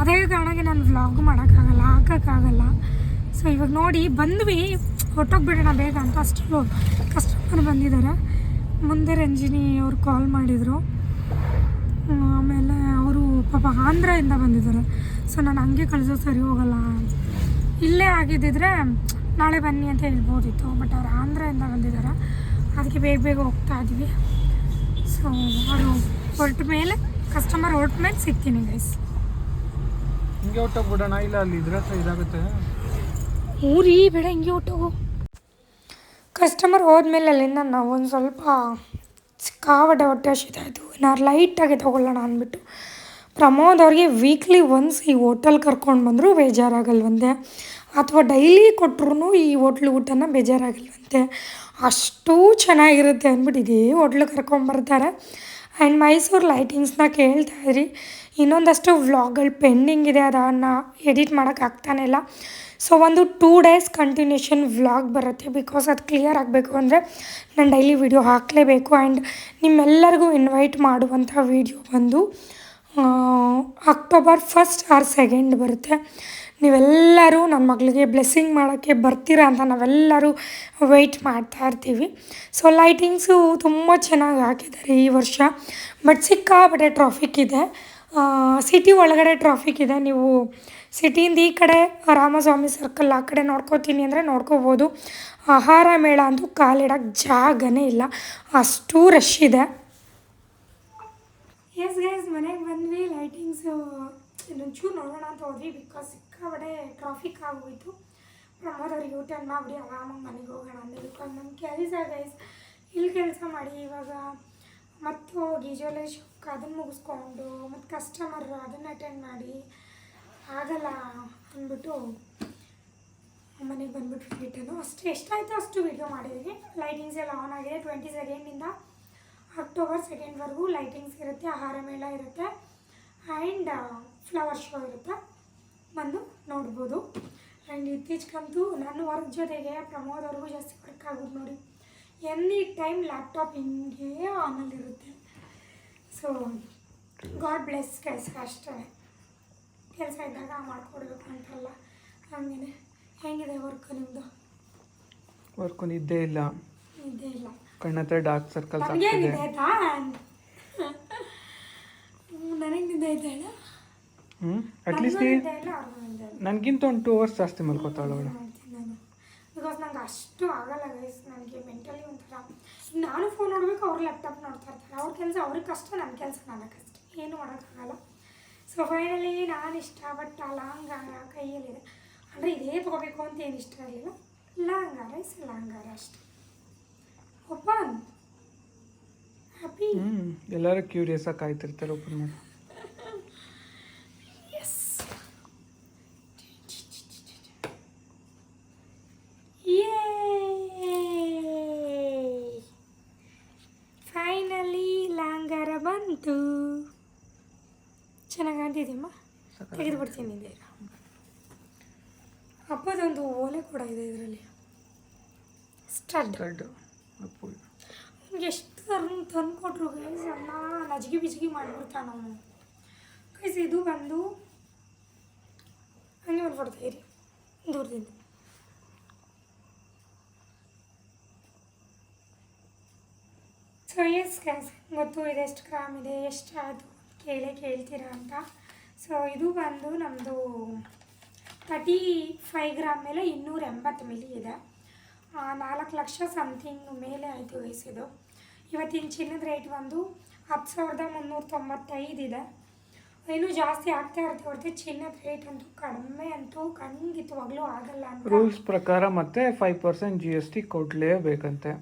ಅದೇ ಕಾರಣಕ್ಕೆ ನಾನು ವ್ಲಾಗ್ ಮಾಡೋಕ್ಕಾಗಲ್ಲ ಹಾಕೋಕ್ಕಾಗಲ್ಲ. ಸೊ ಇವಾಗ ನೋಡಿ ಬಂದ್ವಿ. ಹೊಟ್ಟೋಗ್ಬಿಡೋಣ ಬೇಗ ಅಂತ ಅಷ್ಟು ಕಸ್ಟಮರ್ ಬಂದಿದ್ದಾರೆ. ಮುಂದೆ ರಂಜಿನಿ ಅವರು ಕಾಲ್ ಮಾಡಿದರು. ಆಮೇಲೆ ಅವರು ಪಾಪ ಆಂಧ್ರದಿಂದ ಬಂದಿದ್ದಾರೆ. ಸೊ ನಾನು ಹಂಗೆ ಕಳಿಸೋ ಸರಿ ಹೋಗಲ್ಲ. ಇಲ್ಲೇ ಆಗಿದ್ದಿದ್ರೆ ನಾಳೆ ಬನ್ನಿ ಅಂತ ಹೇಳ್ಬೋದಿತ್ತು ಬಟ್ ಅವ್ರು ಆಂಧ್ರದಿಂದ ಬಂದಿದ್ದಾರೆ. ಅದಕ್ಕೆ ಬೇಗ ಬೇಗ ಹೋಗ್ತಾ ಇದ್ವಿ. ಸೊ ಅವರು ಹೊರಟ ಮೇಲೆ ಕಸ್ಟಮರ್ ಹೊರಟ ಮೇಲೆ ಸಿಗ್ತೀನಿ ಗೈಸ್ ಹಿಂಗೆ ಹೊಟ್ಟೋಗ್ಬಿಡೋಣ ಇಲ್ಲ ಅಲ್ಲಿ ಇದ್ರ ಇದಾಗುತ್ತೆ. ಊರಿ ಬೇಡ ಹಿಂಗೆ ಹೊಟ್ಟೋಗು ಕಸ್ಟಮರ್ ಹೋದ್ಮೇಲೆ ಅಲ್ಲಿಂದ ನಾವು ಒಂದು ಸ್ವಲ್ಪ ಸಿಕ್ಕಾಪಟ್ಟೆ ಹೊಟ್ಟೆ ಹಸಿದಾಯಿತು ನಾನು ಲೈಟಾಗಿ ತೊಗೊಳ್ಳೋಣ ಅಂದ್ಬಿಟ್ಟು ಪ್ರಮೋದ್ ಅವ್ರಿಗೆ ವೀಕ್ಲಿ ಒನ್ಸ್ ಈ ಹೋಟೆಲ್ ಕರ್ಕೊಂಡು ಬಂದರೂ ಬೇಜಾರಾಗಲ್ವಂತೆ. ಅಥವಾ ಡೈಲಿ ಕೊಟ್ರೂ ಈ ಹೋಟ್ಲು ಊಟನ ಬೇಜಾರಾಗಲ್ವಂತೆ. ಅಷ್ಟು ಚೆನ್ನಾಗಿರುತ್ತೆ ಅಂದ್ಬಿಟ್ಟು ಇದೇ ಹೋಟ್ಲು ಕರ್ಕೊಂಬರ್ತಾರೆ ಆ್ಯಂಡ್ ಮೈಸೂರು ಲೈಟಿಂಗ್ಸ್ನ ಕೇಳ್ತಾ ಇದ್ರಿ. ಇನ್ನೊಂದಷ್ಟು ವ್ಲಾಗ್ಗಳು ಪೆಂಡಿಂಗ್ ಇದೆ, ಅದನ್ನು ಎಡಿಟ್ ಮಾಡೋಕ್ಕಾಗ್ತಾನೆ ಇಲ್ಲ. ಸೊ ಒಂದು ಟೂ ಡೇಸ್ ಕಂಟಿನ್ಯೂಷನ್ ವ್ಲಾಗ್ ಬರುತ್ತೆ. ಬಿಕಾಸ್ ಅದು ಕ್ಲಿಯರ್ ಆಗಬೇಕು ಅಂದರೆ ನಾನು ಡೈಲಿ ವಿಡಿಯೋ ಹಾಕಲೇಬೇಕು ಆ್ಯಂಡ್ ನಿಮ್ಮೆಲ್ಲರಿಗೂ ಇನ್ವೈಟ್ ಮಾಡುವಂಥ ವಿಡಿಯೋ ಬಂದು ಅಕ್ಟೋಬರ್ ಫಸ್ಟ್ ಆರ್ ಸೆಕೆಂಡ್ ಬರುತ್ತೆ. ನೀವೆಲ್ಲರೂ ನನ್ನ ಮಗಳಿಗೆ ಬ್ಲೆಸ್ಸಿಂಗ್ ಮಾಡೋಕ್ಕೆ ಬರ್ತೀರಾ ಅಂತ ನಾವೆಲ್ಲರೂ ವೆಯ್ಟ್ ಮಾಡ್ತಾ ಇರ್ತೀವಿ. ಸೊ ಲೈಟಿಂಗ್ಸು ತುಂಬ ಚೆನ್ನಾಗಿ ಹಾಕಿದ್ದಾರೆ ಈ ವರ್ಷ. ಬಟ್ ಸಿಕ್ಕಾಪಟ್ಟೆ ಟ್ರಾಫಿಕ್ ಇದೆ. ಸಿಟಿ ಒಳಗಡೆ ಟ್ರಾಫಿಕ್ ಇದೆ. ನೀವು ಸಿಟಿಯಿಂದ ಈ ಕಡೆ ರಾಮಸ್ವಾಮಿ ಸರ್ಕಲ್ ಆ ಕಡೆ ನೋಡ್ಕೋತೀನಿ ಅಂದರೆ ನೋಡ್ಕೋಬೋದು. ಆಹಾರ ಮೇಳ ಅಂತೂ ಕಾಲಿಡೋಕ್ಕೆ ಜಾಗನೇ ಇಲ್ಲ. ಅಷ್ಟು ರಶ್ ಇದೆ. ಎಸ್ ಗೈಸ್ ಮನೆಗೆ ಬಂದ್ವಿ. ಲೈಟಿಂಗ್ಸು ಇನ್ನೊಂಚೂರು ನೋಡೋಣ ಅಂತ ಹೋದ್ವಿ ಬಿಕಾಸ್ ಸಿಕ್ಕಾಪಟ್ಟೆ ಟ್ರಾಫಿಕ್ ಆಗೋಯ್ತು. ಪ್ರಮೋದ್ ಅವ್ರಿಗೆ ಊಟ ಮಾಡಿ ಆರಾಮಾಗಿ ಮನೆಗೆ ಹೋಗೋಣ ಅಂತ ಬಿಕಾಸ್ ನಮ್ಮ ಕೆಲಸ ಗೈಸ್ ಇಲ್ಲಿ ಕೆಲಸ ಮಾಡಿ ಇವಾಗ ಮತ್ತು ಹೋಗಿ ಜ್ಯುವೆಲ್ಲರಿ ಅದನ್ನು ಮುಗಿಸ್ಕೊಂಡು, ಮತ್ತು ಕಸ್ಟಮರ್ ಅದನ್ನು ಅಟೆಂಡ್ ಮಾಡಿ ಆಗಲ್ಲ ಅಂದ್ಬಿಟ್ಟು ಮನೆಗೆ ಬಂದ್ಬಿಟ್ಟು ರಿಟರ್ನು. ಅಷ್ಟು ಎಷ್ಟಾಯಿತು ಅಷ್ಟು ವೀಡಿಯೋ ಮಾಡಿದ್ದೀನಿ ಲೈಟಿಂಗ್ಸ್ ಎಲ್ಲ ಆನ್ ಆಗಿದೆ. ಟ್ವೆಂಟಿ ಸೆಕೆಂಡಿಂದ ಅಕ್ಟೋಬರ್ ಸೆಕೆಂಡ್ವರೆಗೂ ಲೈಟಿಂಗ್ಸ್ ಇರುತ್ತೆ, ಆಹಾರ ಮೇಳ ಇರುತ್ತೆ ಆ್ಯಂಡ್ ಫ್ಲವರ್ ಶೋ ಇರುತ್ತೆ. ಬಂದು ನೋಡ್ಬೋದು. ಆ್ಯಂಡ್ ಇತ್ತೀಚೆಗಂತೂ ನನ್ನ ವರ್ಕ್ ಜೊತೆಗೆ ಪ್ರಮೋದ್ ಅವ್ರಿಗೂ ಜಾಸ್ತಿ ವರ್ಕ್ ಆಗೋದು ನೋಡಿ. ಎನಿ ಟೈಮ್ ಲ್ಯಾಪ್ಟಾಪ್ ಹಿಂಗೆ ಆನಲ್ಲಿರುತ್ತೆ ಸೊ ಗಾಡ್ ಬ್ಲೆಸ್ ಕೆಲಸ ಅಷ್ಟೇ. ಕೆಲಸ ಇದ್ದಾಗ ಮಾಡ್ಕೊಡ್ಬೇಕು ಅಂತಲ್ಲ ಹಂಗೇನೆ. ಹೆಂಗಿದೆ ವರ್ಕ್ ನಿಮ್ಮದು ವರ್ಕು ನಿದ್ದೆ ಇಲ್ಲ. ನಿದ್ದೆ ಇಲ್ಲ. ಕಣ್ಣತ್ರ ಡಾರ್ಕ್ ಸರ್ಕಲ್ ಆಗ್ತಿದೆ ಆಯ್ತಾ? ನನಗೆ ನಿದ್ದೆ ಆಯ್ತಾ ಹೇಳ? ಹ್ಞೂ ಅಟ್ಲೀಸ್ಟ್ ನನಗಿಂತ ಒಂದು ಟೂ ಅವರ್ಸ್ ಜಾಸ್ತಿ ಮಲ್ಕೋತಾಳು ಅವಳು. ಬಿಕಾಸ್ ನಂಗೆ ಅಷ್ಟು ಆಗಲ್ಲ ಗೈಸ್ ನನಗೆ ಮೆಂಟಲಿ ಒಂಥರ. ನಾನು ಫೋನ್ ನೋಡಬೇಕು ಅವ್ರು ಲ್ಯಾಪ್ಟಾಪ್ ನೋಡ್ತಾ ಇರ್ತಾರೆ. ಅವ್ರ ಕೆಲಸ ಅವ್ರಿಗೆ ಕಷ್ಟ ನನ್ನ ಕೆಲಸ ನನಗೆ ಕಷ್ಟ. ಏನು ಮಾಡೋಕ್ಕಾಗಲ್ಲ. ಸೊ ಫೈನಲಿ ನಾನು ಇಷ್ಟಪಟ್ಟ ಲಾಂಗಾರ ಕೈಯಲ್ಲಿದೆ. ಅಂದರೆ ಇದೇ ತೊಗೋಬೇಕು ಅಂತ ಏನು ಇಷ್ಟ ಇರಲಿಲ್ಲ. ಲಾಂಗಾರ ಇಸ್ ಲಾಂಗಾರ ಅಷ್ಟೆ. ಓಪನ್ ಹ್ಯಾಪಿ ಎಲ್ಲರೂ ಕ್ಯೂರಿಯಸ್ ಆಗಿ ಕಾಯ್ತಿರ್ತಾರೆ ಓಪನ್ ಮಾಡಿ ಎಸ್ ಫೈನಲಿ ಲಾಂಗಾರ ಬಂತು ಚೆನ್ನಾಗಿ ಅಂತಿದ್ದೀಮ್ಮ ತೆಗೆದು ಬಿಡ್ತೀನಿ ಇದೆ ಅಪ್ಪದೊಂದು ಓಲೆ ಕೂಡ ಇದೆ ಇದರಲ್ಲಿ. ಸ್ಟಡ್. ನಿಮ್ಗೆ ಎಷ್ಟು ತಂದು ತಂದು ಕೊಟ್ಟರು ಗೈಸ್ ಅಮ್ಮ ನಜ್ಗಿ ಬಿಜ್ಗಿ ಮಾಡಿಬಿಡ್ತಾನ ಅವನು. ಗೈಸ್ ಇದು ಬಂದು ಹಂಗೆ ಮಾಡ್ಬಿಡ್ತಾ ಇರಿ. ದೂರದಿಂದ. ಸೊ ಎಸ್ ಗೈಸ್ ಗೊತ್ತು ಇದೆಷ್ಟು ಗ್ರಾಮ್ ಇದೆ ಎಷ್ಟು ಆಯಿತು ಕೇಳೇ ಕೇಳ್ತೀರಾ ಅಂತ. ಸೊ ಇದು ಬಂದು ನಮ್ಮದು ತರ್ಟಿ ಫೈ ಗ್ರಾಮ್ ಮೇಲೆ ಇನ್ನೂರ ಎಂಬತ್ತು ಮಿಲಿ ಇದೆ ನಾಲ್ಕು ಲಕ್ಷ ಸಮಥಿಂಗ್ ಮೇಲೆ ಆಯಿತು ವಯಸ್ಸಿದು ಇವತ್ತಿನ ಚಿನ್ನದ ರೇಟ್ ಬಂದು ಹತ್ತು ಸಾವಿರದ ಮುನ್ನೂರ ತೊಂಬತ್ತೈದು ಇದೆ. ಇನ್ನೂ ಜಾಸ್ತಿ ಆಗ್ತಾ ಇರುತ್ತೆ ಹೊರತು ಚಿನ್ನದ ರೇಟ್ ಅಂತೂ ಕಡಿಮೆ ಅಂತೂ ಖಂಡಿತವಾಗ್ಲೂ ಆಗಲ್ಲ ಅಂತ. ರೂಲ್ಸ್ ಪ್ರಕಾರ ಮತ್ತೆ five percent G S T ಕೊಡಲೇಬೇಕಂತೆ.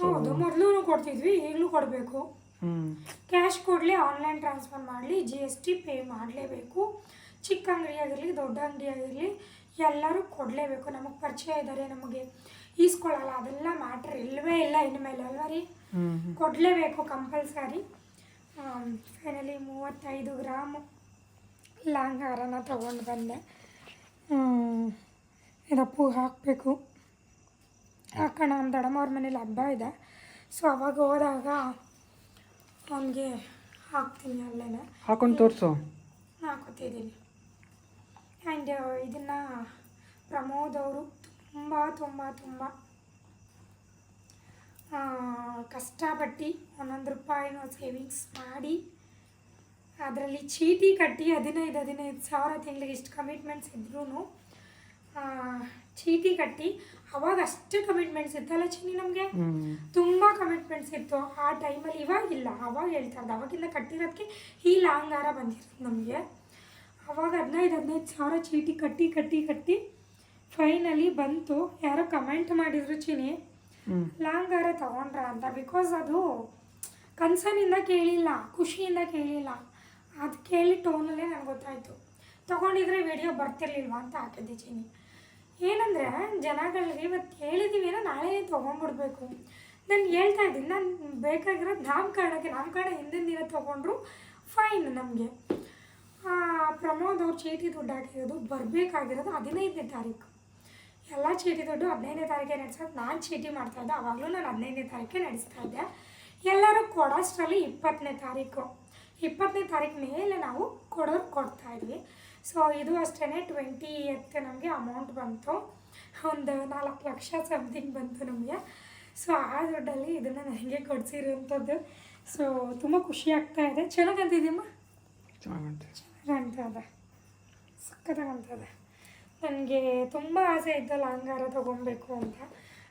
ಹೌದು ಮೊದಲು ಕೊಡ್ತಿದ್ವಿ ಈಗಲೂ ಕೊಡಬೇಕು. ಕ್ಯಾಶ್ ಕೊಡಲಿ ಆನ್ಲೈನ್ ಟ್ರಾನ್ಸ್ಫರ್ ಮಾಡಲಿ ಜಿ ಎಸ್ ಟಿ ಪೇ ಮಾಡಲೇಬೇಕು. ಚಿಕ್ಕ ಅಂಗಡಿ ಆಗಿರಲಿ ದೊಡ್ಡ ಅಂಗಡಿ ಆಗಿರಲಿ ಎಲ್ಲರೂ ಕೊಡಲೇಬೇಕು. ನಮಗೆ ಪರಿಚಯ ಇದ್ದಾರೆ ನಮಗೆ. ಈಸ್ಕೊಳ್ಳಲ್ಲ ಅದೆಲ್ಲ ಮ್ಯಾಟ್ರ್ ಇಲ್ಲವೇ ಇಲ್ಲ ಇನ್ಮೇಲೆ ಅಲ್ವಾ ರೀ? ಕೊಡಲೇಬೇಕು ಕಂಪಲ್ಸರಿ ಫೈನಲಿ ಮೂವತ್ತೈದು ಗ್ರಾಮ್ ಲಾಂಗಾರನ ತೊಗೊಂಡು ಬಂದೆ. ಇದಪ್ಪು ಹಾಕಬೇಕು. ಹಾಕೋಣ ನಮ್ಮ ದಡಮ್ಮವ್ರ ಮನೇಲಿ ಹಬ್ಬ ಇದೆ. ಸೊ ಅವಾಗ ಹೋದಾಗ ಅವನಿಗೆ ಹಾಕ್ತೀನಿ ಅಲ್ಲೇ ಹಾಕೊಂಡು ತೋರಿಸು. ಹಾಕೋತಿದ್ದೀನಿ ಆ್ಯಂಡ್ ಇದನ್ನು ಪ್ರಮೋದ್ ಅವರು ತುಂಬ ತುಂಬ ತುಂಬ ಕಷ್ಟಪಟ್ಟು ಒಂದೊಂದು ರೂಪಾಯಿನೂ ಸೇವಿಂಗ್ಸ್ ಮಾಡಿ ಅದರಲ್ಲಿ ಚೀಟಿ ಕಟ್ಟಿ ಹದಿನೈದು ಹದಿನೈದು ಸಾವಿರ ತಿಂಗಳಿಗೆ ಇಷ್ಟು ಕಮಿಟ್ಮೆಂಟ್ಸ್ ಇದ್ರೂ ಚೀಟಿ ಕಟ್ಟಿ ಅವಾಗ ಅಷ್ಟು ಕಮಿಟ್ಮೆಂಟ್ಸ್ ಇತ್ತಲ್ಲ ಚಿನ್ನಿ ನಮಗೆ? ತುಂಬಾ ಕಮಿಟ್ಮೆಂಟ್ಸ್ ಇತ್ತು. ಆ ಟೈಮಲ್ಲಿ ಇವಾಗಿಲ್ಲ ಅವಾಗ ಹೇಳ್ತಾ ಇದ್ದೆ. ಅವಾಗಿಂದ ಕಟ್ಟಿರೋದಕ್ಕೆ ಈ ಲಾಂಗಾರ ಬಂದಿರೋದು ನಮಗೆ. ಅವಾಗ ಹದಿನೈದು ಹದಿನೈದು ಸಾವಿರ ಚೀಟಿ ಕಟ್ಟಿ ಕಟ್ಟಿ ಕಟ್ಟಿ ಫೈನಲಿ ಬಂತು. ಯಾರೋ ಕಮೆಂಟ್ ಮಾಡಿದ್ರು ಚಿನಿ ಲಾಂಗಾರ ತಗೊಂಡ್ರ ಅಂತ. ಬಿಕಾಸ್ ಅದು ಕನ್ಸರ್ನಿಂದ ಕೇಳಿಲ್ಲ ಖುಷಿಯಿಂದ ಕೇಳಿಲ್ಲ. ಅದು ಕೇಳಿ ಟೋನಲ್ಲೇ ನನಗೆ ಗೊತ್ತಾಯಿತು. ತಗೊಂಡಿದ್ರೆ ವಿಡಿಯೋ ಬರ್ತಿರ್ಲಿಲ್ವಾ ಅಂತ ಹಾಕಿದ್ದೆ ಚಿನಿ ಏನಂದರೆ, ಜನಗಳಿಗೆ ಇವತ್ತು ಹೇಳಿದ್ದೀವಿ ಏನೋ ನಾಳೆ ತೊಗೊಂಡ್ಬಿಡ್ಬೇಕು ನಾನು ಹೇಳ್ತಾ ಇದ್ದೀನಿ, ನಾನು ಬೇಕಾಗಿರೋದು ನಾಮಕರಣಕ್ಕೆ ನಾಮಕರಣ ಹಿಂದಿನ ದಿನ ತೊಗೊಂಡ್ರು ಫೈನ್ ನಮಗೆ. ಪ್ರಮೋದ್ ಅವ್ರು ಚೀಟಿ ದುಡ್ಡು ಹಾಕಿರೋದು ಬರಬೇಕಾಗಿರೋದು ಹದಿನೈದನೇ ತಾರೀಕು. ಎಲ್ಲ ಚೀಟಿ ದುಡ್ಡು ಹದಿನೈದನೇ ತಾರೀಕೆ ನಡೆಸೋದು. ನಾನು ಚೀಟಿ ಮಾಡ್ತಾ ಇದ್ದೆ ಆವಾಗಲೂ ನಾನು ಹದಿನೈದನೇ ತಾರೀಕೆ ನಡೆಸ್ತಾ ಇದ್ದೆ. ಎಲ್ಲರೂ ಕೊಡೋಷ್ಟರಲ್ಲಿ ಇಪ್ಪತ್ತನೇ ತಾರೀಕು. ಇಪ್ಪತ್ತನೇ ತಾರೀಕು ಮೇಲೆ ನಾವು ಕೊಡೋರು ಕೊಡ್ತಾ ಇದ್ವಿ. ಸೊ ಇದು ಅಷ್ಟೇ ಟ್ವೆಂಟಿ ಎತ್ ನಮಗೆ ಅಮೌಂಟ್ ಬಂತು. ಒಂದು ನಾಲ್ಕು ಲಕ್ಷ ಸಮಥಿಂಗ್ ಬಂತು ನಮಗೆ. ಸೊ ಆ ದುಡ್ಡಲ್ಲಿ ಇದನ್ನು ನನಗೆ ಕೊಡಿಸಿರೋಂಥದ್ದು ಸೊ ತುಂಬ ಖುಷಿ ಆಗ್ತಾ ಇದೆ. ಚೆನ್ನಾಗಿ ಅಂತಿದ್ದೀಮ್ಮ ಚೆನ್ನಾಗಂತೆ ಚೆನ್ನಾಗಿ ಕಾಣ್ತದೆ ಸಖತ್ತಾಗಿ ಕಾಣ್ತದೆ ನನಗೆ ತುಂಬ ಆಸೆ ಇತ್ತು ಲಂಗಾರ ತೊಗೊಬೇಕು ಅಂತ.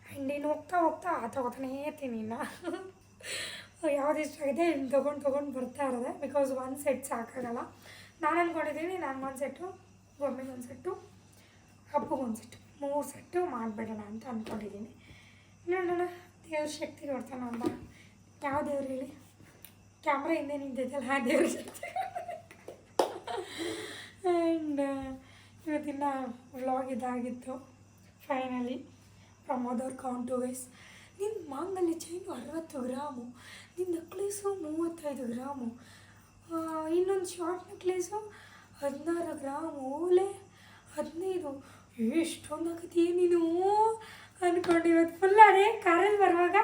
ಆ್ಯಂಡ್ ಇನ್ನು ಹೋಗ್ತಾ ಹೋಗ್ತಾ ತಗೋತಾನೇ ಇರ್ತೀನಿ ಇನ್ನು. ಯಾವ್ದು ಇಷ್ಟ ಆಗಿದೆ ಇನ್ನು ತೊಗೊಂಡು ತೊಗೊಂಡು ಬರ್ತಾ ಇರೋದೆ. ಬಿಕಾಸ್ ಒನ್ ಸೆಟ್ ಸಾಕಾಗಲ್ಲ. ನಾನು ಅಂದ್ಕೊಂಡಿದ್ದೀನಿ ಒಂದು ಸೆಟ್ಟು ಗೊಂಬೆಗೆ ಒಂದು ಸೆಟ್ಟು ಹಬ್ಬಗೊಂದು ಸೆಟ್ಟು, ಮೂರು ಸೆಟ್ಟು ಮಾಡಿಬಿಡೋಣ ಅಂತ ಅಂದ್ಕೊಂಡಿದ್ದೀನಿ ನೋಡೋಣ ದೇವ್ರ ಶಕ್ತಿ ನೋಡ್ತಾನೆ ಅಂತ ಯಾವ ದೇವ್ರು ಹೇಳಿ? ಕ್ಯಾಮ್ರಾ ಹಿಂದೆ ನಿಂತೈತಲ್ಲ ಆ ದೇವ್ರ ಶಕ್ತಿ. ಆ್ಯಂಡ್ ಇವತ್ತಿನ ವ್ಲಾಗ್ ಇದಾಗಿತ್ತು, ಫೈನಲಿ. ಪ್ರಮೋದ್ ಅವ್ರ ಟು ಗೈಸ್ ನಿನ್ನ ಮಾಂಗಲ್ಯ ಚೈನು ಅರವತ್ತು ಗ್ರಾಮು ನಿನ್ನ ನಕ್ಲೇಸು ಮೂವತ್ತೈದು ಗ್ರಾಮು. ಇನ್ನೊಂದು ಶಾರ್ಟ್ ನೆಕ್ಲೇಸು ಹದಿನಾರು ಗ್ರಾಮ್ ಓಲೆ ಹದಿನೈದು. ಎಷ್ಟೊಂದು ಆಗತ್ತೀಯ ನೀನು? ಅಂದ್ಕೊಂಡು ಇವತ್ತು ಫುಲ್ ಅದೇ ಕಾರಲ್ಲಿ ಬರುವಾಗ.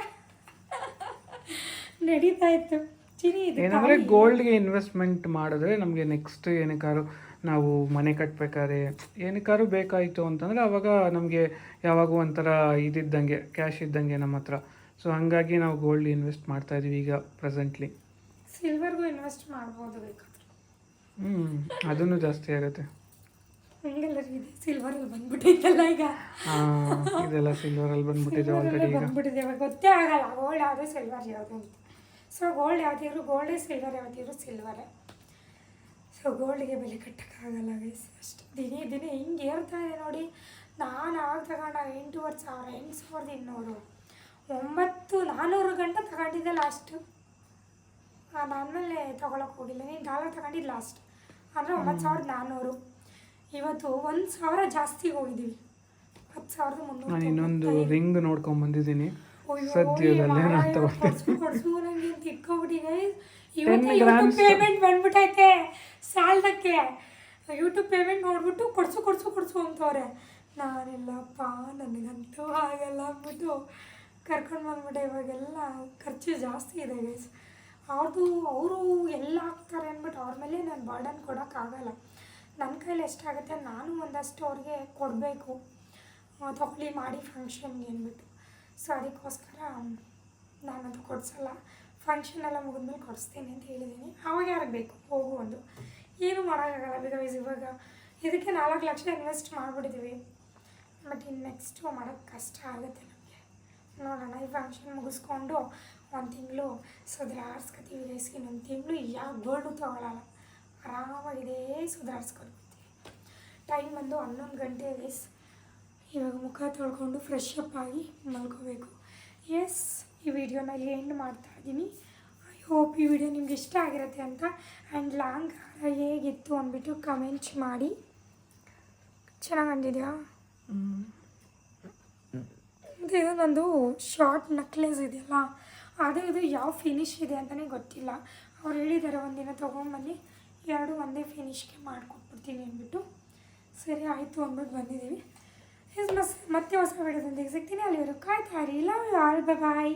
ನಡೀತಾ ಇತ್ತು. ಚಿನಿ ಇದು ಏನಂದರೆ ಖಾಲಿ. ಗೋಲ್ಡ್ಗೆ ಇನ್ವೆಸ್ಟ್ಮೆಂಟ್ ಮಾಡಿದ್ರೆ ನಮಗೆ ನೆಕ್ಸ್ಟ್ ಏನಕ್ಕಾದ್ರು ನಾವು ಮನೆ ಕಟ್ಟಬೇಕಾದ್ರೆ ಏನಕ್ಕಾದ್ರು ಬೇಕಾಯಿತು ಅಂತಂದರೆ ಅವಾಗ ನಮಗೆ ಯಾವಾಗ ಒಂಥರ ಇದಿದ್ದಂಗೆ ಕ್ಯಾಶ್ ಇದ್ದಂಗೆ ನಮ್ಮ ಹತ್ರ. ಸೊ ಹಾಗಾಗಿ ನಾವು ಗೋಲ್ಡ್ ಇನ್ವೆಸ್ಟ್ ಮಾಡ್ತಾ ಇದೀವಿ ಈಗ ಪ್ರೆಸೆಂಟ್ಲಿ ಸಿಲ್ವರ್ಗೂ ಇನ್ವೆಸ್ಟ್ ಮಾಡ್ಬೋದು ಬೇಕಾದ್ರೆ. ಹ್ಞೂ ಅದನ್ನು ಜಾಸ್ತಿ ಆಗುತ್ತೆ. ರೀ ಇದೆ ಸಿಲ್ವರಲ್ಲಿ ಬಂದ್ಬಿಟ್ಟಿದ್ದಲ್ಲ ಈಗ. ಇದೆಲ್ಲ ಸಿಲ್ವರಲ್ಲಿ ಬಂದ್ಬಿಟ್ಟಿದೆ ಆಲ್ರೆಡಿ ಈಗ. ಬಂದ್ಬಿಟ್ಟಿದೆ ಇವಾಗ ಗೊತ್ತೇ ಆಗಲ್ಲ ಗೋಲ್ಡ್ ಯಾವುದು ಸಿಲ್ವರ್ ಯಾವುದು ಅಂತ. ಸೊ ಗೋಲ್ಡ್ ಯಾವ್ದಿದ್ರು ಗೋಲ್ಡೇ ಸಿಲ್ವರ್ ಯಾವ್ದಿದ್ರು ಸಿಲ್ವರೇ ಸೊ ಗೋಲ್ಡ್ಗೆ ಬೆಲೆ ಕಟ್ಟೋಕ್ಕಾಗಲ್ಲ ಗೈಸ್ ಅಷ್ಟು. ದಿನೇ ದಿನೇ ಹಿಂಗೆ ಏರ್ತಾ ಇದೆ ನೋಡಿ. ನಾನು ಆಗ ತಗೊಂಡ ಎಂಟೂವರೆ ಸಾವಿರ ಎಂಟು ಸಾವಿರದ ಇನ್ನೂರು. ಒಂಬತ್ತು ನಾನ್ನೂರು ಗಂಟೆ ತಗೊಂಡಿದ್ದೆ ಲಾಸ್ಟು ನಾನಮೇಲೆ ತೊಗೊಳಕ್ಕೆ ಹೋಗಿಲ್ಲ. ನೀನು ಡಾಲರ್ ತಗೊಂಡಿದ್ದು ಲಾಸ್ಟ್ ಅಂದರೆ ಒಂಬತ್ತು ಸಾವಿರದ ನಾನ್ನೂರು ಇವತ್ತು ಒಂದು ಸಾವಿರ ಜಾಸ್ತಿ ಹೋಗಿದ್ದೀವಿ ಹತ್ತು ಸಾವಿರದ ಮುನ್ನೂರು ನಾನು ಇನ್ನೊಂದು ರಿಂಗ್ ನೋಡ್ಕೊಂಡು ಬಂದಿದ್ದೀನಿ. ಸದ್ಯದಲ್ಲೇ ನಾನು ತಗೊಂಡೆ. ಕೊಡ್ಸು ಕೊಡ್ಸು ನಂಗೆ ಅಂತ ಇಟ್ಕೊಬಿಟ್ಟಿದೆ ಇವತ್ತು ಯೂಟ್ಯೂಬ್ ಪೇಮೆಂಟ್ ಬಂದ್ಬಿಟ್ಟೈತೆ ಸಾಲದಕ್ಕೆ ಯೂಟ್ಯೂಬ್ ಪೇಮೆಂಟ್ ನೋಡ್ಬಿಟ್ಟು ಕೊಡ್ಸು ಕೊಡ್ಸು ಕೊಡ್ಸು ಅಂತವ್ರೆ. ನಾನಿಲ್ಲಪ್ಪ ನನಗಂತೂ ಹಾಗೆಲ್ಲ ಅಂದ್ಬಿಟ್ಟು ಕರ್ಕೊಂಡು ಬಂದ್ಬಿಟ್ಟೆ. ಇವಾಗೆಲ್ಲ ಖರ್ಚು ಜಾಸ್ತಿ ಇದೆ ಗೈಸ್ ಅವ್ರದ್ದು ಅವರು ಎಲ್ಲ ಹಾಕ್ತಾರೆ ಅಂದ್ಬಿಟ್ಟು ಅವ್ರ ಮೇಲೆ ನಾನು ಬರ್ಡನ್ ಕೊಡೋಕ್ಕಾಗಲ್ಲ ನನ್ನ ಕೈಲಿ ಎಷ್ಟಾಗುತ್ತೆ ನಾನು ಒಂದಷ್ಟು ಅವ್ರಿಗೆ ಕೊಡಬೇಕು. ತಗೊಳ್ಳಿ, ಮಾಡಿ ಫಂಕ್ಷನ್ಗೆ ಅಂದ್ಬಿಟ್ಟು ಸೊ ಅದಕ್ಕೋಸ್ಕರ ನಾನದು ಕೊಡಿಸಲ್ಲ. ಎಲ್ಲ ಮುಗಿದ್ಮೇಲೆ ಕೊಡಿಸ್ತೀನಿ ಅಂತ ಹೇಳಿದ್ದೀನಿ ಅವಾಗ ಯಾರಿಗೆ ಬೇಕು? ಹೋಗು ಒಂದು. ಏನು ಮಾಡೋಕ್ಕಾಗಲ್ಲ ಬಿಕಾಸ್ ಇವಾಗ ಇದಕ್ಕೆ ನಾಲ್ಕು ಲಕ್ಷ ಇನ್ವೆಸ್ಟ್ ಮಾಡಿಬಿಟ್ಟಿದ್ದೀವಿ ಬಟ್ ಇನ್ನು ನೆಕ್ಸ್ಟು ಮಾಡೋಕ್ಕೆ ಕಷ್ಟ ಆಗುತ್ತೆ ನಮಗೆ. ನೋಡೋಣ, ಈ ಫಂಕ್ಷನ್ ಮುಗಿಸ್ಕೊಂಡು ಒಂದು ತಿಂಗಳು ಸುಧಾರಿಸ್ಕೊತೀವಿ ಗೈಸ್ ಇನ್ನೊಂದು ತಿಂಗಳು ಯಾವ ಗೋಲ್ಡು ತೊಗೊಳಲ್ಲ ಆರಾಮಾಗಿದೆ ಸುಧಾರಿಸ್ಕೊಳ್ತೀವಿ. ಟೈಮ್ ಬಂದು ಹನ್ನೊಂದು ಗಂಟೆ ಗೈಸ್ ಇವಾಗ ಮುಖ ತೊಳ್ಕೊಂಡು ಫ್ರೆಶ್ ಅಪ್ ಆಗಿ ಮಲ್ಕೋಬೇಕು. ಎಸ್ ಈ ವಿಡಿಯೋನ ಇಲ್ಲಿ ಎಂಡ್ ಮಾಡ್ತಾ ಇದ್ದೀನಿ. ಐ ಹೋಪ್ ಈ ವಿಡಿಯೋ ನಿಮ್ಗೆ ಇಷ್ಟ ಆಗಿರುತ್ತೆ ಅಂತ ಆ್ಯಂಡ್ ಲಾಂಗ್ ಹಾರ ಹೇಗಿತ್ತು ಅಂದ್ಬಿಟ್ಟು ಕಮೆಂಟ್ಸ್ ಮಾಡಿ. ಚೆನ್ನಾಗಿ ಅಂದಿದೆಯಾ? ಮತ್ತು ಇದು ನಂದು ಶಾರ್ಟ್ ನೆಕ್ಲೆಸ್ ಇದೆಯಲ್ಲ. ಅದು ಇದು ಯಾವ ಫಿನಿಶ್ ಇದೆ ಅಂತಲೇ ಗೊತ್ತಿಲ್ಲ. ಅವ್ರು ಹೇಳಿದ್ದಾರೆ ಒಂದಿನ ತೊಗೊಂಬಲ್ಲಿ ಎರಡು ಒಂದೇ ಫಿನಿಶ್ಗೆ ಮಾಡಿಕೊಟ್ಬಿಡ್ತೀನಿ ಅಂದ್ಬಿಟ್ಟು. ಸರಿ, ಆಯಿತು ಅಂದ್ಬಿಟ್ಟು ಬಂದಿದ್ದೀವಿ ಮತ್ತೆ ಹೊಸ ವಿಡಿಯೋದೊಂದಿಗೆ ಸಿಗ್ತೀನಿ ಅಲ್ಲಿವರೆಗೂ ಕಾಯ್ತಾ ಇರಿ. Love you all bye